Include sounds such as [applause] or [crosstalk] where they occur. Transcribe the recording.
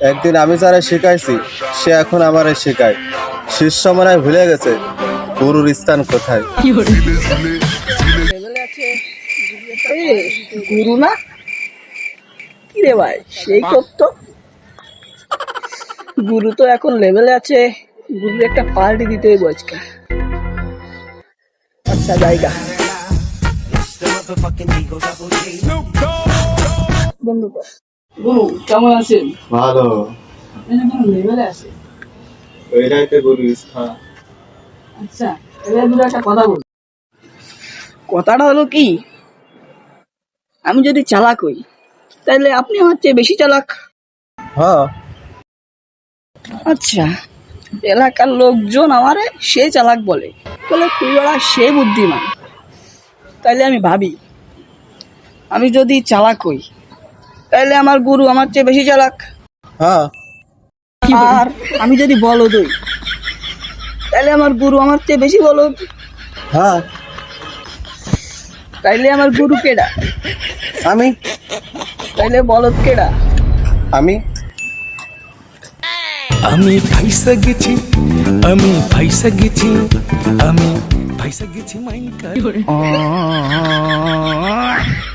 একদিন আমি যারা শিখাইছি, সে এখন আমারে শেখায়। শিষ্য মনে হয় ভুলে গেছে, গুরুর স্থান কোথায়? গুরু না? কি রে ভাই, সেই করতো গুরু তো এখন লেভেলে আছে গুরু একটা পার্টি দিতে হইব আচ্ছা জায়গা। বন্ধু। গুরু কেমন আছেন? ভালো। লেভেলে আছে? ওইটাই তো গুরু স্থান আচ্ছা এবার দুটো একটা কথা বল। কথাটা হলো কি? আমি যদি চালাক হই তাহলে আপনি আমার চেয়ে বেশি চালাক। হ্যাঁ। আচ্ছা এলাকার লোকজন আমারে সে চালাক বলে। বলে তুই ওরা সে বুদ্ধিমান। তাইলে আমি ভাবি আমি যদি চালাক হই তাইলে আমার গুরু আমার চেয়ে বেশি চালাক। হ্যাঁ। আর আমি যদি বলদ হই তাহলে আমার গুরু আমার চেয়ে বেশি বলদ হ্যাঁ। তাইলে আমার গুরু কেডা? আমি? তাইলে বলদ কেডা? আমি? আমি ফাইসা গেছি আমি ফাইসা গেছি আমি ফাইসা গেছি মাইকা [laughs]